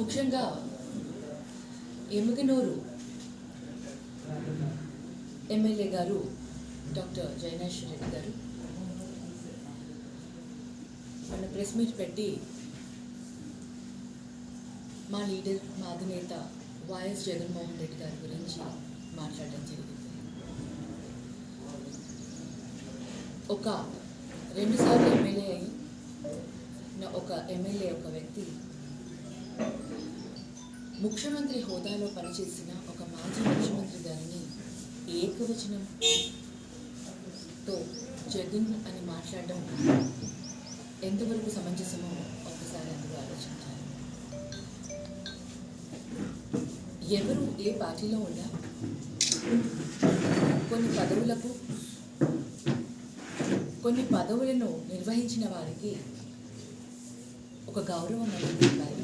ముఖ్యంగా ఎముగనూరు ఎమ్మెల్యే గారు డాక్టర్ జయనేశ్వర రెడ్డి గారు. మన ప్రెస్ మీట్ పెట్టి మా లీడర్ మా అధినేత వైఎస్ జగన్మోహన్ రెడ్డి గారి గురించి మాట్లాడడం జరిగింది. ఒక రెండుసార్లు ఎమ్మెల్యే అయి నా- ఒక ఎమ్మెల్యే ఒక వ్యక్తి ముఖ్యమంత్రి హోదాలో పనిచేసిన ఒక మాజీ ముఖ్యమంత్రి గారిని ఏకవచనంతో జగన్ అని మాట్లాడడం ఎంతవరకు సమంజసమో ఒక్కసారి అందరూ ఆలోచించాలి. ఎవరు ఏ పార్టీలో ఉన్నా కొన్ని పదవులకు కొన్ని పదవులను నిర్వహించిన వారికి ఒక గౌరవం అనేది ఉండాలి.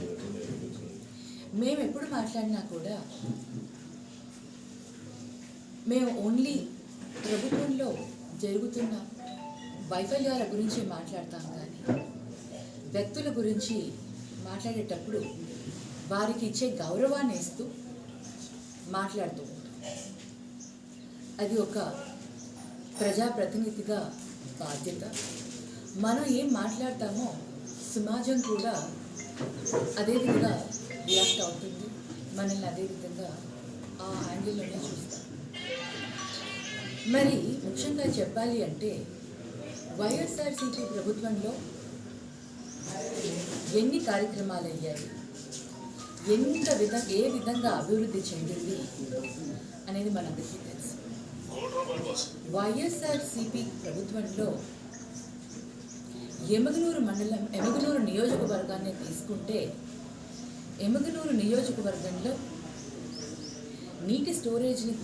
మేము ఎప్పుడు మాట్లాడినా కూడా మేము ఓన్లీ ప్రభుత్వంలో జరుగుతున్న వైఫల్యాల గురించి మాట్లాడతాం కానీ వ్యక్తుల గురించి మాట్లాడేటప్పుడు వారికి ఇచ్చే గౌరవాన్ని ఇస్తూ మాట్లాడుతూ ఉంటాం. అది ఒక ప్రజాప్రతినిధిగా బాధ్యత. మనం ఏం మాట్లాడతామో సమాజం కూడా అదేవిధంగా రియాక్ట్ అవుతుంది. మనల్ని అదే విధంగా ఆ యాంగిల్లోనే చూస్తాం. మరి ముఖ్యంగా చెప్పాలి అంటే వైఎస్ఆర్సీపీ ప్రభుత్వంలో ఎన్ని కార్యక్రమాలు అయ్యాయి? ఎంత విధంగా ఏ విధంగా అభివృద్ధి చెందింది అనేది మనందరికీ తెలుసు. వైఎస్ఆర్సీపీ ప్రభుత్వంలో ఎమగనూరు మండలం ఎమగనూరు నియోజకవర్గాన్ని తీసుకుంటే ఎమగనూరు నియోజకవర్గంలో నీటి స్టోరేజ్ని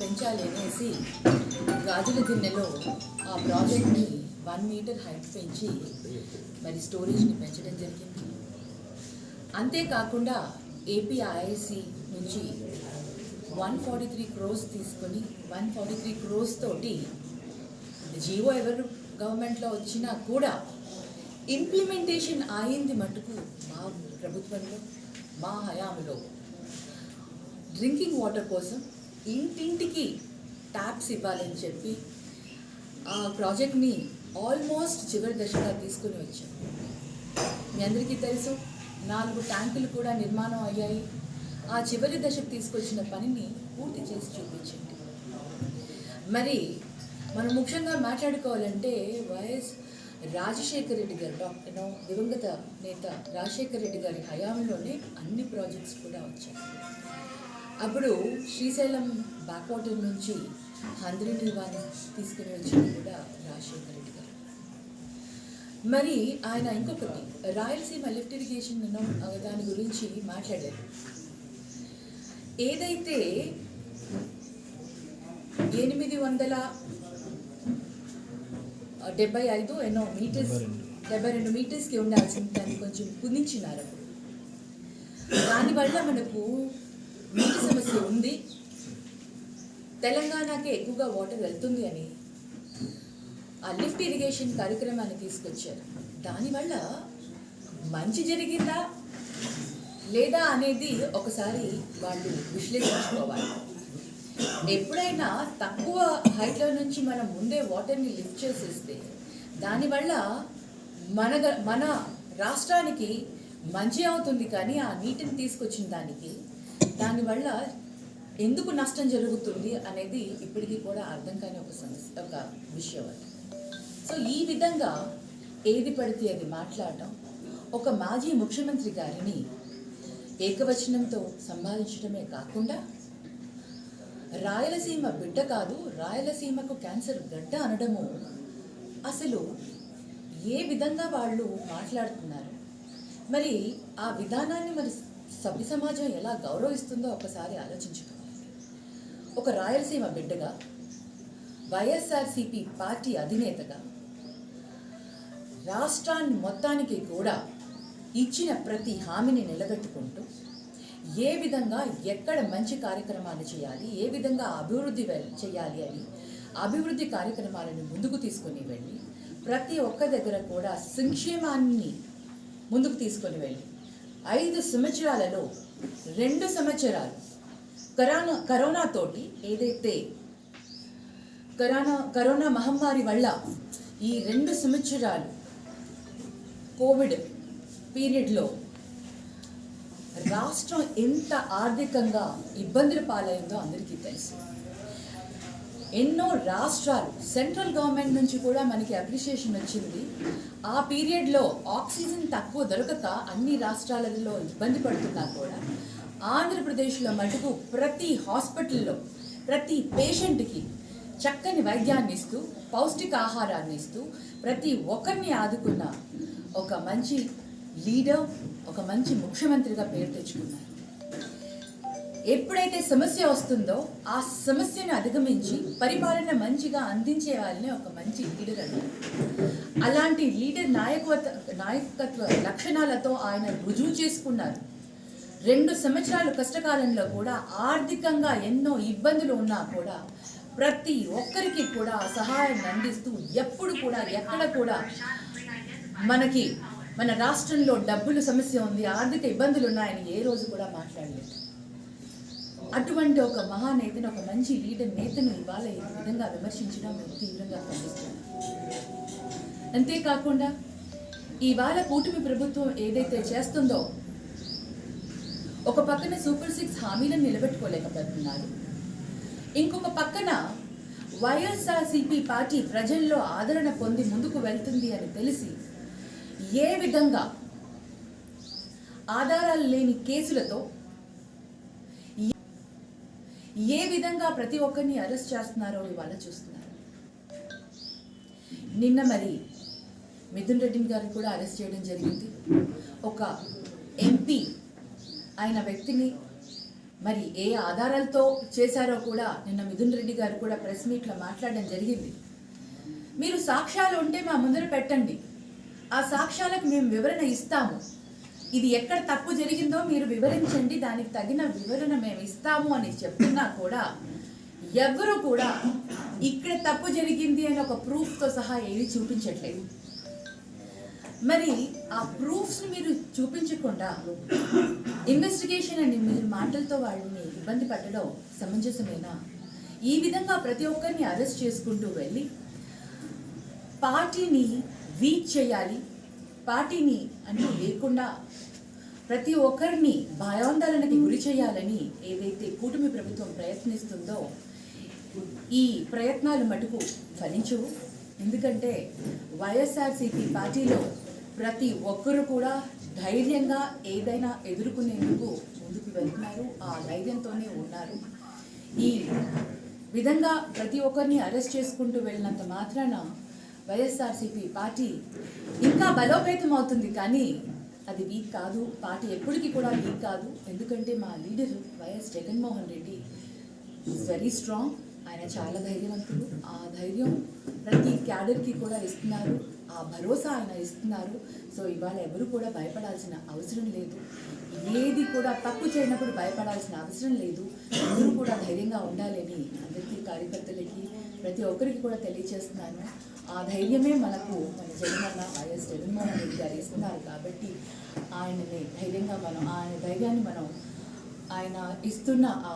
పెంచాలి అనేసి గాజుల దిన్నెలో ఆ ప్రాజెక్ట్ని వన్ మీటర్ హైట్ పెంచి మరి స్టోరేజ్ని పెంచడం జరిగింది. అంతేకాకుండా ఏపీఐఐసి నుంచి వన్ ఫార్టీ త్రీ క్రోస్ తీసుకొని వన్ ఫార్టీ త్రీ క్రోస్ తోటి జియో ఎవరు గవర్నమెంట్లో వచ్చినా కూడా ఇంప్లిమెంటేషన్ అయింది మటుకు మా ప్రభుత్వంలో మా హయాంలో. డ్రింకింగ్ వాటర్ కోసం ఇంటింటికి ట్యాప్స్ ఇవ్వాలని చెప్పి ఆ ప్రాజెక్ట్ని ఆల్మోస్ట్ చివరి దశగా తీసుకుని వచ్చాం. మీ అందరికీ తెలుసు నాలుగు ట్యాంకులు కూడా నిర్మాణం అయ్యాయి. ఆ చివరి దశకు తీసుకొచ్చిన పనిని పూర్తి చేసి చూపించండి. మరి మనం ముఖ్యంగా మాట్లాడుకోవాలంటే వైఎస్ రాజశేఖర రెడ్డి గారు డాక్టర్ దివంగత నేత రాజశేఖర రెడ్డి గారి హయాంలోనే అన్ని ప్రాజెక్ట్స్ కూడా వచ్చాయి. అప్పుడు శ్రీశైలం బ్యాక్వాటర్ నుంచి హంద్రిని వారిని తీసుకుని వచ్చింది కూడా రాజశేఖర రెడ్డి గారు. మరి ఆయన ఇంకొకటి రాయలసీమ లిఫ్ట్ ఇరిగేషన్ దాని గురించి మాట్లాడారు. ఏదైతే ఎనిమిది వందల డెబ్బై ఐదు ఎన్నో మీటర్స్ డెబ్బై రెండు. మీటర్స్కి ఉండాల్సిన దాన్ని కొంచెం కుదించినారు. అప్పుడు దానివల్ల మనకు నీటి సమస్య ఉంది. తెలంగాణకే ఎక్కువగా వాటర్ వెళ్తుంది అని ఆ లిఫ్ట్ ఇరిగేషన్ కార్యక్రమాన్ని తీసుకొచ్చారు. దానివల్ల మంచి జరిగిందా లేదా అనేది ఒకసారి వాళ్ళు విశ్లేషించుకోవాలి. ఎప్పుడైనా తక్కువ హైట్లో నుంచి మనం ముందే వాటర్ని లిఫ్ట్ చేసేస్తే దానివల్ల మన మన రాష్ట్రానికి మంచి అవుతుంది కానీ ఆ నీటిని తీసుకొచ్చిన దానికి దానివల్ల ఎందుకు నష్టం జరుగుతుంది అనేది ఇప్పటికీ కూడా అర్థం కాని ఒక సమస్య ఒక విషయం అది. సో ఈ విధంగా ఏది పడితే అది మాట్లాడటం ఒక మాజీ ముఖ్యమంత్రి గారిని ఏకవచనంతో సంపాదించడమే కాకుండా రాయలసీమ బిడ్డ కాదు రాయలసీమకు క్యాన్సర్ గడ్డ అనడము. అసలు ఏ విధంగా వాళ్ళు మాట్లాడుతున్నారు? మరి ఆ విధానాన్ని మరి సభ్య సమాజం ఎలా గౌరవిస్తుందో ఒకసారి ఆలోచించుకోవాలి ఒక రాయలసీమ బిడ్డగా వైఎస్ఆర్సిపి పార్టీ అధినేతగా రాష్ట్రాన్ని మొత్తానికి కూడా ఇచ్చిన ప్రతి హామీని నిలబెట్టుకుంటూ ఏ విధంగా ఎక్కడ మంచి కార్యక్రమాలు చేయాలి ఏ విధంగా అభివృద్ధి చేయాలి అని అభివృద్ధి కార్యక్రమాలను ముందుకు తీసుకొని వెళ్ళి ప్రతి ఒక్క దగ్గర కూడా సంక్షేమాన్ని ముందుకు తీసుకొని వెళ్ళి ఐదు సంవత్సరాలలో రెండు సంవత్సరాలు కరోనా కరోనాతోటి ఏదైతే కరోనా కరోనా మహమ్మారి వల్ల ఈ రెండు సంవత్సరాలు కోవిడ్ పీరియడ్లో రాష్ట్రం ఎంత ఆర్థికంగా ఇబ్బందుల పాలైందో అందరికీ తెలుసు. ఎన్నో రాష్ట్రాలు సెంట్రల్ గవర్నమెంట్ నుంచి కూడా మనకి అప్రిషియేషన్ వచ్చింది. ఆ పీరియడ్లో ఆక్సిజన్ తక్కువ దొరకక అన్ని రాష్ట్రాలలో ఇబ్బంది పడుతున్నా కూడా ఆంధ్రప్రదేశ్లో మటుకు ప్రతి హాస్పిటల్లో ప్రతి పేషెంట్కి చక్కని వైద్యాన్ని ఇస్తూ పౌష్టికాహారాన్ని ఇస్తూ ప్రతి ఒక్కరిని ఆదుకున్న ఒక మంచి లీడర్ ఒక మంచి ముఖ్యమంత్రిగా పేరు తెచ్చుకున్నారు. ఎప్పుడైతే సమస్య వస్తుందో ఆ సమస్యను అధిగమించి పరిపాలన మంచిగా అందించే వాళ్ళని ఒక మంచి లీడర్ అన్నారు అలాంటి లీడర్ నాయకత్వ నాయకత్వ లక్షణాలతో ఆయన రుజువు చేసుకున్నారు. రెండు సంవత్సరాలు కష్టకాలంలో కూడా ఆర్థికంగా ఎన్నో ఇబ్బందులు ఉన్నా కూడా ప్రతి ఒక్కరికి కూడా సహాయాన్ని అందిస్తూ ఎప్పుడు కూడా ఎక్కడ కూడా మనకి మన రాష్ట్రంలో డబ్బులు సమస్య ఉంది ఆర్థిక ఇబ్బందులు ఉన్నాయని ఏ రోజు కూడా మాట్లాడలేదు. అటువంటి ఒక మహానేతను ఒక మంచి లీడర్ నేతను ఇవాళ ఈ విధంగా విమర్శించడం మేము తీవ్రంగా ఖండిస్తున్నాం. అంతేకాకుండా ఇవాళ కూటమి ప్రభుత్వం ఏదైతే చేస్తుందో ఒక పక్కన సూపర్ సిక్స్ హామీలను నిలబెట్టుకోలేకపోతున్నారు. ఇంకొక పక్కన వైఎస్ఆర్సీపీ పార్టీ ప్రజల్లో ఆదరణ పొంది ముందుకు వెళ్తుంది అని తెలిసి ఏ విధంగా ఆధారాలు లేని కేసులతో ఏ విధంగా ప్రతి ఒక్కరిని అరెస్ట్ చేస్తున్నారో ఇవాళ చూస్తున్నారు. నిన్న మరి మిథున్ రెడ్డిని గారిని కూడా అరెస్ట్ చేయడం జరిగింది. ఒక ఎంపీ ఆయన వ్యక్తిని మరి ఏ ఆధారాలతో చేశారో కూడా నిన్న మిథున్ రెడ్డి గారు కూడా ప్రెస్ మీట్లో మాట్లాడడం జరిగింది. మీరు సాక్ష్యాలు ఉంటే మా ముందర పెట్టండి. ఆ సాక్ష్యాలకు మేము వివరణ ఇస్తాము. ఇది ఎక్కడ తప్పు జరిగిందో మీరు వివరించండి. దానికి తగిన వివరణ మేము ఇస్తాము అని చెప్తున్నా కూడా ఎవరు కూడా ఇక్కడ తప్పు జరిగింది అని ఒక ప్రూఫ్తో సహా ఏవి చూపించట్లేదు. మరి ఆ ప్రూఫ్స్ మీరు చూపించకుండా ఇన్వెస్టిగేషన్ అని మీరు మాటలతో వాళ్ళని ఇబ్బంది పట్టడం సమంజసమేనా? ఈ విధంగా ప్రతి ఒక్కరిని అరెస్ట్ చేసుకుంటూ వెళ్ళి పార్టీని వీక్ చేయాలి పార్టీని అన్నీ లేకుండా ప్రతి ఒక్కరిని భయాందోళనకి గురి చేయాలని ఏదైతే కూటమి ప్రభుత్వం ప్రయత్నిస్తుందో ఈ ప్రయత్నాలు మటుకు ఫలించవు. ఎందుకంటే వైఎస్ఆర్సీపీ పార్టీలో ప్రతి ఒక్కరు కూడా ధైర్యంగా ఏదైనా ఎదుర్కొనేందుకు ముందుకు వెళ్తున్నారు. ఆ ధైర్యంతోనే ఉన్నారు. ఈ విధంగా ప్రతి ఒక్కరిని అరెస్ట్ చేసుకుంటూ వెళ్ళినంత మాత్రాన వైఎస్ఆర్సీపీ పార్టీ ఇంకా బలోపేతం అవుతుంది కానీ అది వీక్ కాదు. పార్టీ ఎప్పటికీ కూడా వీక్ కాదు. ఎందుకంటే మా leader YS Jaganmohan Reddy is very strong ఆయన చాలా ధైర్యవంతుడు. ఆ ధైర్యం ప్రతి క్యాడర్కి కూడా ఇస్తున్నారు. ఆ భరోసా ఆయన ఇస్తున్నారు. సో ఇవాళ ఎవరు కూడా భయపడాల్సిన అవసరం లేదు. ఏది కూడా తప్పు చేయనప్పుడు భయపడాల్సిన అవసరం లేదు. అందరూ కూడా ధైర్యంగా ఉండాలని అందరికీ కార్యకర్తలకి ప్రతి ఒక్కరికి కూడా తెలియజేస్తున్నాను. ఆ ధైర్యమే మనకు మన జగనన్న వైఎస్ జగన్మోహన్ రెడ్డి గారు ఇస్తున్నారు కాబట్టి ఆయనని ధైర్యంగా మనం ఆయన ధైర్యాన్ని మనం ఆయన ఇస్తున్న ఆ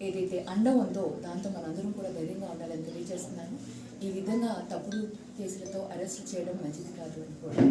ఏదైతే అండ ఉందో దాంతో మనందరం కూడా ధైర్యంగా ఉండాలని తెలియజేస్తున్నాను. ఈ విధంగా తప్పుడు కేసులతో అరెస్ట్ చేయడం మంచిది కాదు అని కూడా